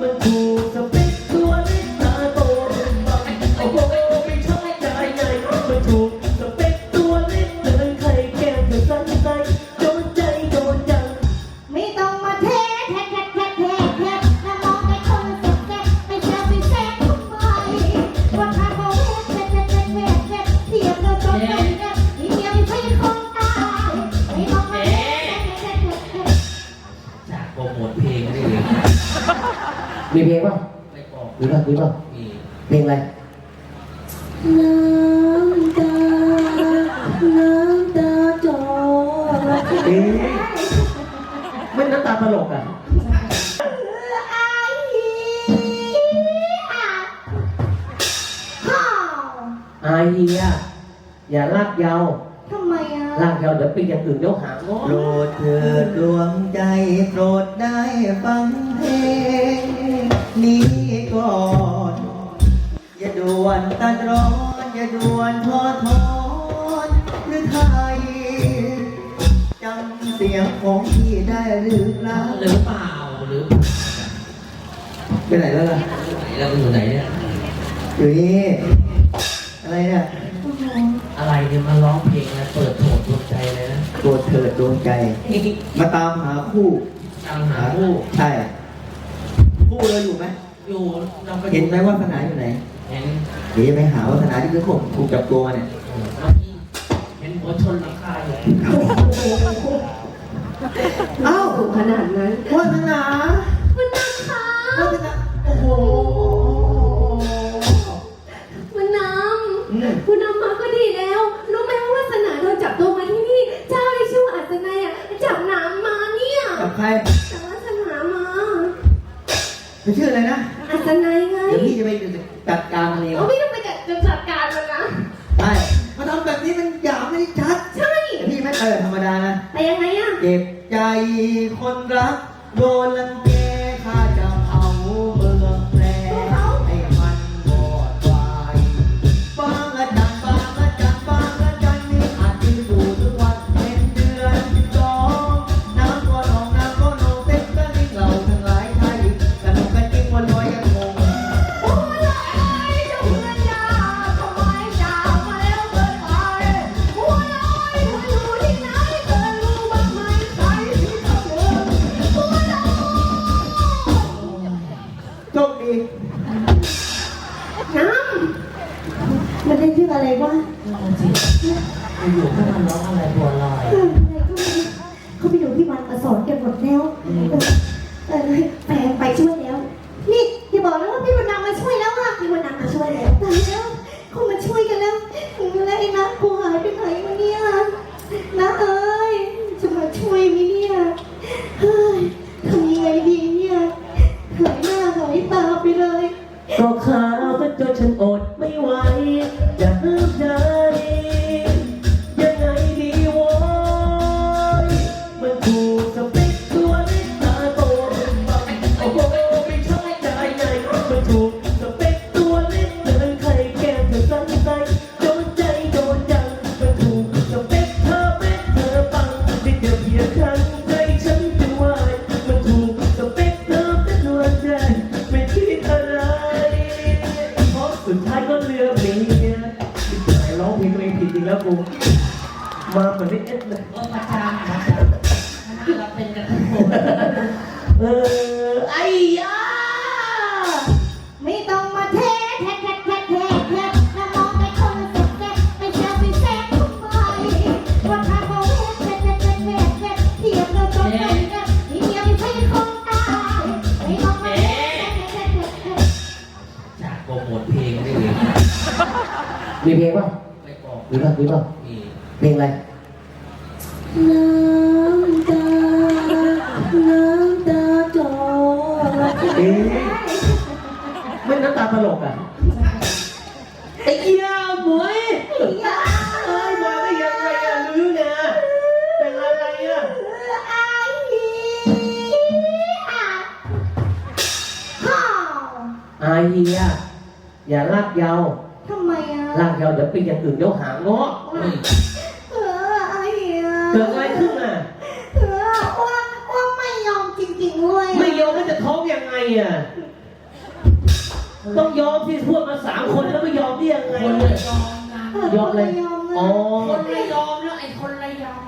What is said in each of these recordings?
มั มีป่ะมีป่ะมีเพลงอะไรน้ำตา น้ำตาจอเอ๊ะไม่น้ำตาตลกอะไอ้อะข้าวอายเฮียอย่าลากยาวทำไมอะลากยาวเดี๋ยวปีอย่างอื่นเดี๋ยวหางงโปรดเถิดดวงใจโปรดได้ฟังเพลงนี้ ก่อน อย่าด่วนตัดร้อน อย่าด่วนทอทอนหรือไทยจำเสียงของพี่ได้หรือเปล่าหรือเปล่าหรือไปไหนแล้วล่ะไหนเราอยู่ไหนเนี่ยอยู่นี่อะไรเนี่ยอะไรเนี่ยมาร้องเพลงนะเปิดโถดดวงใจเลยนะโปรดเถิดดวงใจ มาตามหาคู่ตามหาผู้ใช่คู่เราอยู่ไหม อยู่เราไปเห็นไหมว่าสนาอยู่ไหนเห็นเดี๋ยวจะไปหาว่าสนาที่คือผมถูกจับตัวมาเนี่ยเมื่อกี้เห็นหัวชนหลังคาอยู่เอ้าถูกขนาดนั้นวาสนามันน้ำค่ะวาสนาโอ้โหมันน้อืมำคุณน้ำมาก็ดีแล้ว รู้ไหมว่าวาสนาโดนจับตัวมาที่นี่ เจ้าที่ชื่อว่าอัศนัยอะจับน้ำมาเนี่ยกับใคร อัศนัยไงเดี๋ยวพี่จะไปจัดการมันเองเอาไม่ต้องไปจัดจัดการมันนะใช่มาทำแบบนี้มันหยาบไม่ได้ชัดใช่แต่พี่ไม่เออธรรมดานะแต่ยังไงอะเจ็บใจคนรักโดนลังแกข้า โชคดีน้ำมันได้ชื่ออะไรวะอยู่ๆก็มาร้องอะไรบัวลอยเอออะไรก็ไม่รู้เขาไปดูที่วัดมาสอนกันหมดแล้ว จ มีเพลงป่ะไม่บอกมีป่ะมีป่ะมีเพลงอะไรน้ำตา น้ำตาจอเอ๊ะไม่น้ำตาตลกอะไอ้เหี้ยหมวยเอ้ยมาได้ยังไงอะรู้นะเป็นอะไรอะอายเฮียอย่าลากยาวทำไมอะ ลากยาวเดี๋ยวปีอย่างอื่นเดี๋ยวหางงอเฮ้ยเออไอ้เหี้ยเกิดอะไรขึ้นอะเออว่าว่าไม่ยอมจริงด้วยไม่ยอมแล้วจะท้องยังไงอะต้องยอมที่พูดมาสามคนแล้วไม่ยอมได้ยังไง คนละยอมกันเออยอมเลยยอมเลอ๋อยคนละยอมแล้วไอ้คนละยอม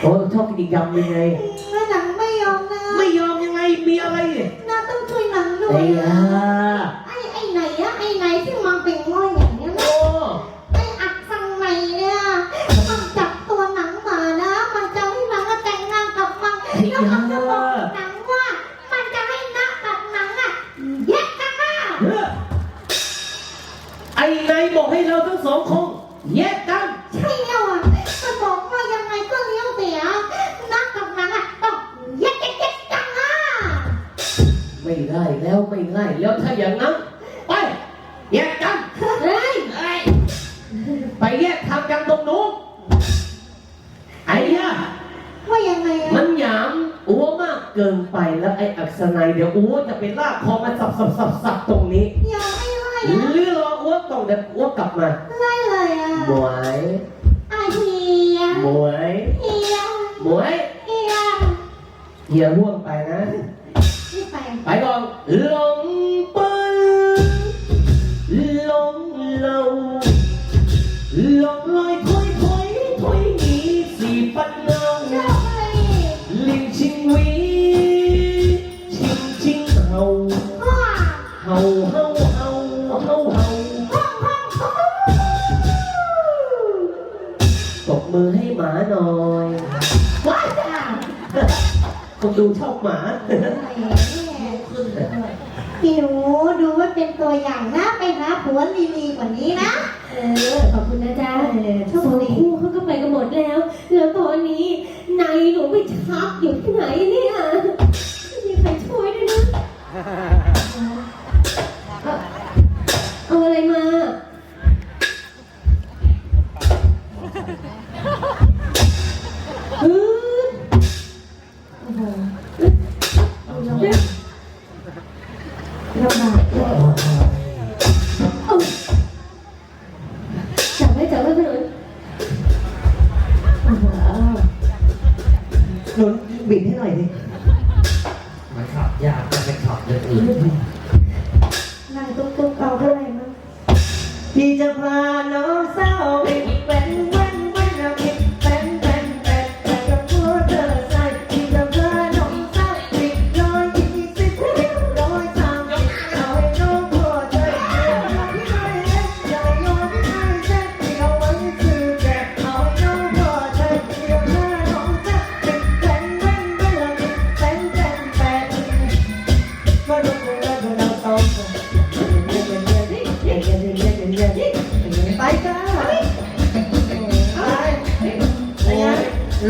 โอ้ชอบกินอีกยำยังไงแม่หนัง มันแล้วมันจะบอกหนังว่า มันจะให้นักกับหนังอะแยกกันนะเฮ้อไอ้นายบอกให้เราทั้งสองคงแยกกัน ใช่แล้วอะมันบอกว่ายังไงก็เลี้ยวเสียนักกับหนังอะต้องแยกแยกแยกกันนะไม่ได้แล้วไม่ง่ายแล้วถ้าอย่างนั้นไปแยกกัน เฮ้ยเฮ้ยไปแยกทางกันตรงนู้น อ้วมากเกินไปแล้วไอ้อักษนายเดี๋ยวอ้วจะไปลากคอมันสับสับสับสับตรงนี้ยอมไม่ไล่หอะรือรออ้วตรงเดี๋ยวอ้วกลับมาไล่เลยอะหมวยอาเฮียหมวยเฮียหมวยเฮียเฮียร่วงไปนะนี่ไปไปก่อนลงปืนลงเราลงลอยถอยถอย มือให้หมาหน่อยว้าจ้าคนดูชอบหมาขึ้นเลยพี่หนูดูว่าเป็นตัวอย่างนะไปหาผัวลีๆกว่านี้นะ เออขอบคุณนะจ๊ะเออโชสอคงดีคู่เขาก็ไปกันหมดแล้ว แล้วตอนนี้นายหนูไปชักอยู่ที่ไหนเนี่ย ลำบากเอาจับไว้จับไว้หนนอ้โหหนุนบิดให้หน่อยดิมันขับยากมันไปขับอย่างอื่นนั่งตุ๊กๆเอาเท่าไหร่มั้งพี่จะพาน้อง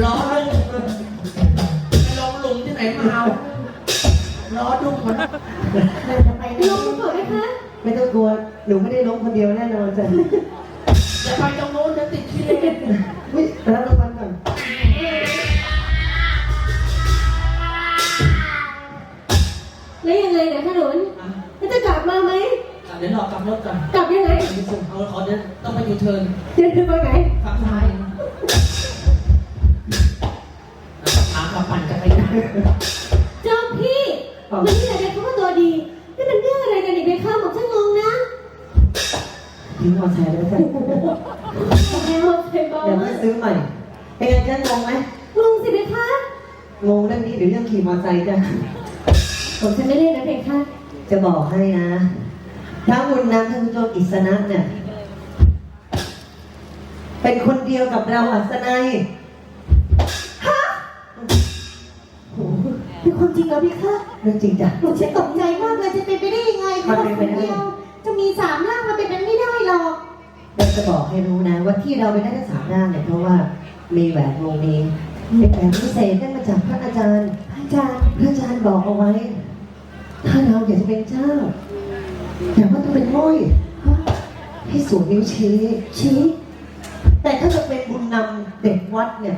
ล้อลุงไปลงลุงที่ไหนมาเอาล้อดุ้งมันเราจะไปลงมาก่อนนะคะไม่ต้องกลัว หนูไม่ได้ล้มคนเดียวแน่นอนจ้ะจะไปตรงโน้นจะติดขี้เลนไม่รับรางวัลก่อนแล้วยังไงเนี่ยถนนแล้วจะกลับมาไหมเดี๋ยวรอกลับรถก่อน กลับยังไงเอาขอเดินต้องไปยูเทิร์นเดินไปไหนฝั่งซ้ายถามมาปั่นจั กรยานเจ้าพี่มันนี่อะไรเขาว่าตัวดีนี่เป็นเรื่องอะไรกันอีกไหมคะบอกฉันงงนะทิ้งมอแซค์แล้วจ้ะแล้วเพย์บอลเดี๋ยวมาซื้อใหม่เป็นไงจ๊ะงงไหมงงสิไหมคะงงเรื่องนี้หรือเรื่องขี่มอไซค์จ้ะผมจะไม่เล่นนะเพคะจะบอกให้นะพระบุญนำท่านผู้ชมอิสนะเนี่ยเป็นคนเดียวกับเราอัศนัย เป็นความจริงเหรอพี่คะเรื่องจริงจ้ะหนูฉันตกใจมากเลยจะเป็นไปได้ยังไงมันคะเป็นคไปนได้เดียวจะมีสามร่างมันเป็นไปไม่ได้หรอกเราจะบอกให้รู้นะว่าที่เราไปได้ทั้งสามด้านเนี่ยเพราะว่ามีแหวนวงนี้เป็นแหวนพิเศษได้มาจากพระอาจารย์อาจารย์พระอาจารย์บอกเอาไว้ ถ้าเราอยากจะเป็นเจ้าแต่ว่าต้องเป็นห้อยให้สวมนิ้วชี้ชี้ แต่ถ้าจะเป็นบุญนำเด็กวัดเนี่ย